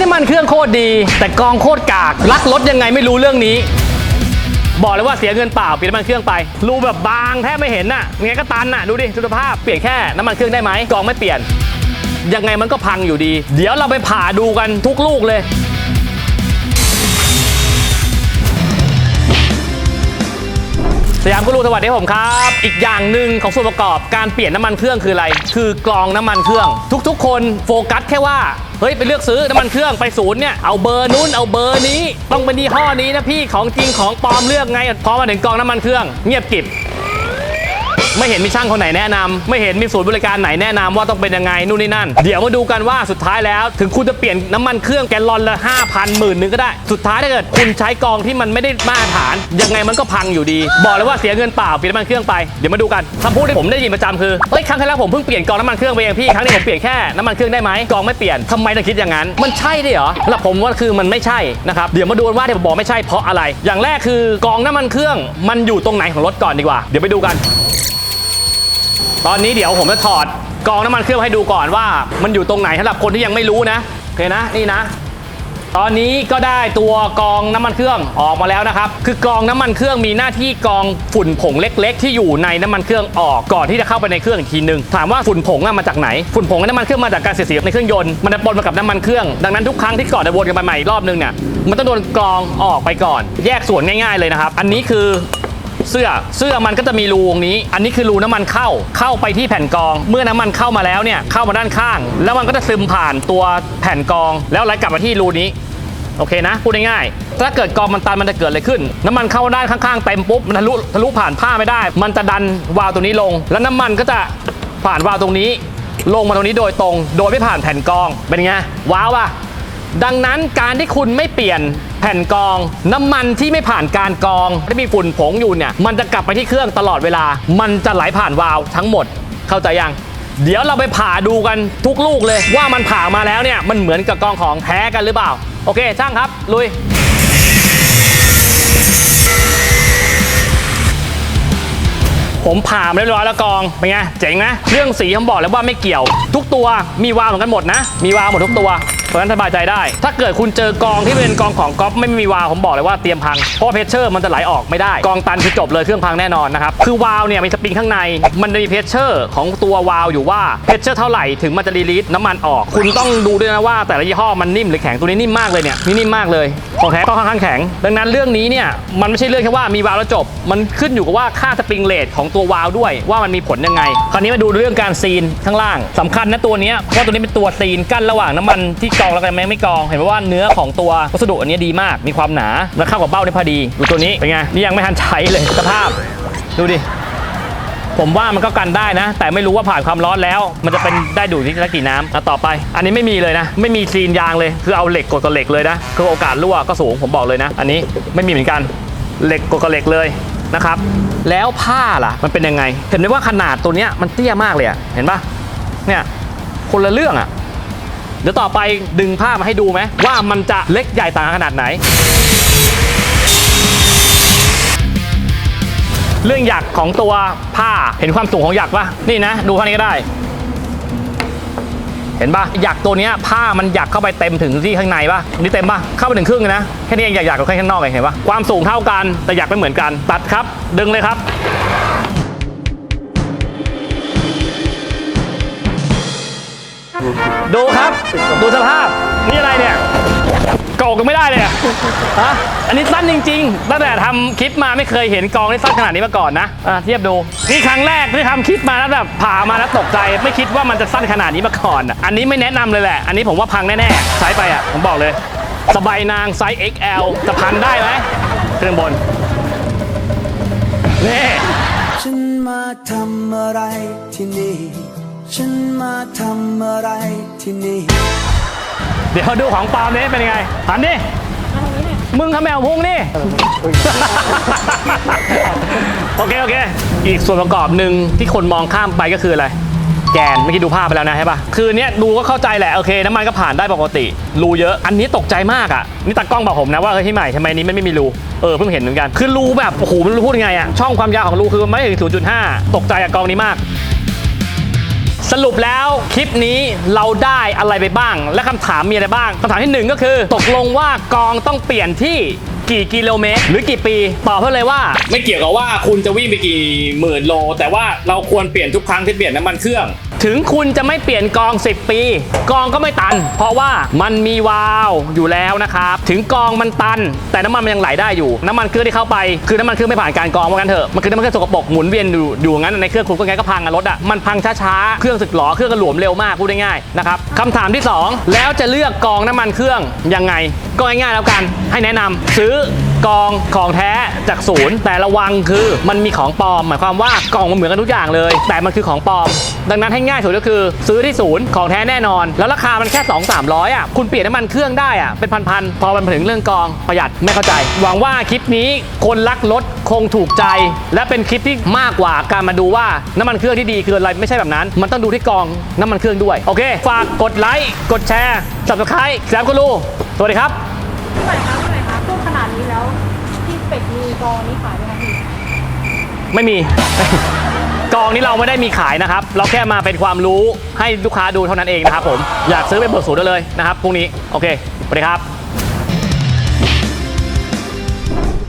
น้ำมันเครื่องโคตรดี แต่กองโคตรกากรักรถยังไงไม่รู้เรื่องนี้ บอกเลยว่าเสียเงินเปล่าเปลี่ยนน้ำมันเครื่องไปรูแบบบางแทบไม่เห็นน่ะยังไงก็ตันน่ะดูดิสุขภาพเปลี่ยนแค่น้ำมันเครื่องได้ไหมกองไม่เปลี่ยน ยังไงมันก็พังอยู่ดี เดี๋ยวเราไปผ่าดูกันทุกลูกเลย สยามกุลูสวัสดีผมครับ อีกอย่างหนึ่งของส่วนประกอบการเปลี่ยนน้ำมันเครื่องคืออะไร คือกรองน้ำมันเครื่อง ทุกๆ คนโฟกัสแค่ว่าเฮ้ยไปเลือกซื้อน้ำมันเครื่องไปศูนย์เนี่ยเอาเบอร์นู้นเอาเบอร์นี้ ต้องเป็นยี่ห้อนี้นะพี่ของจริงของปลอมเลือกไงพอมาถึงกองน้ำมันเครื่อง เงียบกิบ ไม่เห็นมีช่างคนไหนแนะนำไม่เห็นมีศูนย์บริการไหนแนะนำว่าต้องเป็นยังไงนู่นนี่นั่น เดี๋ยวมาดูกันว่าสุดท้ายแล้ว ถึงคุณจะเปลี่ยนน้ำมันเครื่องแกลลอนละ5,000หมื่นนึงก็ได้ สุดท้ายถ้าเกิดคุณใช้กองที่มันไม่ได้มาตรฐาน ยังไงมันก็พังอยู่ดี บอกเลยว่าเสียเงินเปล่าเปลี่ยนน้ำมันเครื่องไปเดี๋ยวมาดูกันคำพูดที่ผมได้ยินประจำคือเฮ้ยครั้งที่แล้วผมเพิ่งเปลี่ยนกองน้ำมันเครื่องไปเองพี่ครั้งนี้ผมเปลี่ยนแค่น้ำมันเครื่องได้ไหมกองไม่เปลี่ยนทำไมต้องคิดอย่างนั้น มันใช่ได้เหรอสำหรับผมว่าคือมันไม่ใช่นะครับเดี๋ยวมาดูว่าที่ผมบอกไม่ใช่เพราะอะไร อย่างแรกคือกองน้ำมันเครื่องมันอยู่ตรงไหนของรถก่อนดีกว่า เดี๋ยวไปดูกัน ตอนนี้เดี๋ยวผมจะถอดกองน้ำมันเครื่องให้ดูก่อนว่า มันอยู่ตรงไหนสำหรับคนที่ยังไม่รู้นะโอเคนะนี่นะ ตอนนี้ก็ได้ตัวกองน้ำมันเครื่องออกมาแล้วนะครับ คือกองน้ำมันเครื่องมีหน้าที่กองฝุ่นผงเล็ก ๆ ที่อยู่ในน้ำมันเครื่องออกก่อนที่จะเข้าไปในเครื่องอีกทีนึงถามว่าฝุ่นผงมาจากไหนฝุ่นผงในน้ำมันเครื่องมาจากการเสียดสีในเครื่องยนต์มันจะปนมากับน้ำมันเครื่องดังนั้นทุกครั้งที่ก่อนจะวนกันไปใหม่อีกรอบนึงเนี่ยมันต้องโดนกรองออกไปก่อน แยกส่วนง่าย ๆเลยนะครับ อันนี้คือ เสื้อ เสื้อมันก็จะมีรูตรงนี้ อันนี้คือรูน้ำมันเข้า เข้าไปที่แผ่นกอง เมื่อน้ำมันเข้ามาแล้วเนี่ยเข้ามาด้านข้าง แล้วมันก็จะซึมผ่านตัวแผ่นกอง แล้วไหลกลับมาที่รูนี้โอเคนะพูดง่ายๆถ้าเกิดกองมันตันมันจะเกิดอะไรขึ้น น้ำมันเข้าด้านข้างๆเต็มปุ๊บมันทะลุทะลุผ่านผ้าไม่ได้ มันจะดันวาล์วตัวนี้ลง แล้วน้ำมันก็จะผ่านวาล์วตรงนี้ ลงมาตรงนี้โดยตรง โดยไม่ผ่านแผ่นกองเป็นไงว้าวป่ะ ดังนั้นการที่คุณไม่เปลี่ยนแผ่นกอง น้ำมันที่ไม่ผ่านการกองที่มีฝุ่นผงอยู่เนี่ยมันจะกลับไปที่เครื่องตลอดเวลา มันจะไหลผ่านวาล์วทั้งหมดเข้าใจยังเดี๋ยวเราไปผ่าดูกันทุกลูกเลยว่ามันผ่ามาแล้วเนี่ยมันเหมือนกับกองของแท้กันหรือเปล่า โอเค ช่างครับ ลุย ผมผ่ามาเรียบร้อยแล้วกองเป็นไงเจ๋งนะเรื่องสีผมบอกแล้วว่าไม่เกี่ยว ทุกตัวมีวาล์วเหมือนกันหมดนะ มีวาล์วหมดทุกตัว เพราะฉะนั้นสบายใจได้ ถ้าเกิดคุณเจอกองที่เป็นกองของก๊อฟไม่มีวาล์วผมบอกเลยว่าเตรียมพัง เพราะว่าเพชเชอร์มันจะไหลออกไม่ได้ กองตันคือจบเลยเครื่องพังแน่นอนนะครับ คือวาล์วเนี่ยมีสปริงข้างใน มันจะมีเพชเชอร์ของตัววาล์วอยู่ว่าเพชเชอร์เท่าไหร่ถึงมันจะรีลีสน้ำมันออก คุณต้องดูด้วยนะว่าแต่ละยี่ห้อมันนิ่มหรือแข็ง ตัวนี้นิ่มมากเลยเนี่ยนี่นิ่มมากเลย ของแท้ก็ค่อนข้างแข็ง ดังนั้นเรื่องนี้เนี่ยมันไม่ใช่เรื่องแค่ว่ามีวาล์วแล้วจบ มันขึ้นอยู่กับว่าค่าสปริงเรทของตัววาล์วด้วยว่ามันมีผลยังไง คราวนี้มาดูเรื่องการซีนข้างล่างสำคัญนะตัวนี้เพราะตัวนี้เป็นตัวซีนกั้นระหว่างน้ำมันที่กรองแล้วกันไม่งไม่กรอง เห็นไหมว่าเนื้อของตัววัสดุอันนี้ดีมาก มีความหนาและเข้ากับเบ้าได้พอดี ดูตัวนี้เป็นไง นี่ยังไม่ทันใช้เลยสภาพ ดูดิ ผมว่ามันก็กันได้นะ แต่ไม่รู้ว่าผ่านความร้อนแล้ว มันจะเป็นได้ดูดที่ละกี่น้ำอะต่อไป อันนี้ไม่มีเลยนะ ไม่มีซีนยางเลย คือเอาเหล็กกดกับเหล็กเลยนะ คือโอกาสรั่วก็สูง ผมบอกเลยนะ อันนี้ไม่มีเหมือนกัน เหล็กกดกับเหล็กเลยนะครับ แล้วผ้าล่ะ มันเป็นยังไง เห็นไหมว่าขนาดตัวเนี้ยมันเตี้ยมากเลยอะเห็นปะเนี่ย คนละเรื่องอะ เดี๋ยวต่อไปดึงผ้ามาให้ดูไหมว่ามันจะเล็กใหญ่ต่างขนาดไหน เรื่องหยักของตัวผ้าเห็นความสูงของหยักปะนี่นะ ดูข้างนี้ก็ได้ เห็นปะหยักตัวเนี้ยผ้ามันหยักเข้าไปเต็มถึงที่ข้างในปะนี่เต็มปะเข้าไปถึงครึ่งเลยนะแค่นี้เองหยักหยักกับแค่ข้างนอกเองเห็นปะความสูงเท่ากันแต่หยักไม่เหมือนกัน ตัดครับ ดึงเลยครับ ดูครับ ดูสภาพ นี่อะไรเนี่ยโกกกันไม่ได้เลยอะฮะอันนี้สั้นจริงๆ ตั้งแต่ทำคลิปมาไม่เคยเห็นกองที่สั้นขนาดนี้มาก่อนนะอะเทียบดู นี่ครั้งแรกที่ทำคลิปมาแล้วแบบผ่ามาแล้วตกใจ ไม่คิดว่ามันจะสั้นขนาดนี้มาก่อนอะอันนี้ไม่แนะนำเลยแหละ อันนี้ผมว่าพังแน่ๆ ใช้ไปอะ ผมบอกเลย สบายนางไซส์ XL จะพันได้ไหมเครื่องบน นี่ ฉันมาทำอะไรที่นี่ ฉันมาทำอะไรที่นี่ เดี๋ยวดูของปลอมนี้เป็นยังไงหันดิมึงทำแมวพุงนี่ โอเค โอเค อีกส่วนประกอบหนึ่งที่คนมองข้ามไปก็คืออะไร แกนเมื่อกี้ดูภาพไปแล้วนะใช่ปะคือเนี้ยดูก็เข้าใจแหละ โอเค น้ำมันก็ผ่านได้ปกติ รูเยอะ อันนี้ตกใจมากอะ นี่ตากล้องบอกผมนะว่าเฮ้ยที่ใหม่ทำไมนี้มันไม่มีรู เออเพิ่งเห็นเหมือนกัน คือรูแบบ โอ้โหมันรู้พูดยังไงอะ ช่องความยาวของรูคือมันไม่ถึง0.5 ตกใจกับกองนี้มาก สรุปแล้วคลิปนี้เราได้อะไรไปบ้าง และคำถามมีอะไรบ้างคำถามที่หนึ่งก็คือ ตกลงว่ากองต้องเปลี่ยนที่ กี่กิโลเมตร หรือกี่ปีตอบเพื่อเลยว่า ไม่เกี่ยวกับว่าคุณจะวิ่งไปกี่หมื่นโล แต่ว่าเราควรเปลี่ยนทุกครั้งที่เปลี่ยนน้ำมันเครื่อง ถึงคุณจะไม่เปลี่ยนกอง 10 ปี กองก็ไม่ตัน เพราะว่ามันมีวาล์วอยู่แล้วนะครับ ถึงกองมันตัน แต่น้ำมันมันยังไหลได้อยู่ น้ำมันเครื่องที่เข้าไป คือน้ำมันเครื่องไม่ผ่านการกรองว่างั้นเถอะ มันคือน้ำมันเครื่องสกปรกหมุนเวียนอยู่อยู่งั้นในเครื่องคุณก็ไงก็พังอะรถอะมันพังช้าๆ เครื่องสึกหรอเครื่องก็หลวมเร็วมากพูดง่ายๆนะครับคำถามที่สองแล้วจะเลือกกองน้ำมันเครื่องยังไง ก็ง่ายๆแล้วกัน ให้แนะนำซื้ออกองของแท้จากศูนย์แต่ระวังคือมันมีของปลอม หมายความว่ากล่องมันเหมือนกันทุกอย่างเลย แต่มันคือของปลอม ดังนั้นให้ง่ายสุดก็คือซื้อที่ศูนย์ของแท้แน่นอน แล้วราคามันแค่2 3 0 0อะคุณเปลี่ยนน้ำมันเครื่องได้อะเป็นพันๆพอมันถึงเรื่องกองประหยัดไม่เข้าใจ หวังว่าคลิปนี้คนรักรถคงถูกใจ และเป็นคลิปที่มากกว่าการมาดูว่าน้ำมันเครื่องที่ดีคืออะไรไม่ใช่แบบนั้น มันต้องดูที่กองน้ำมันเครื่องด้วยโอเค ฝากกดไลค์กดแชร์ subscribe แซมกูรูสวัสดีครับ นี้แล้วที่เป็ดมีกองนี้ขายไหมคะพี่ไม่มี กองนี้เราไม่ได้มีขายนะครับ เราแค่มาเป็นความรู้ให้ลูกค้าดูเท่านั้นเองนะครับผมอยากซื้อไปเบิกสูตรได้เลยนะครับพรุ่งนี้โอเคสวัสดีครับ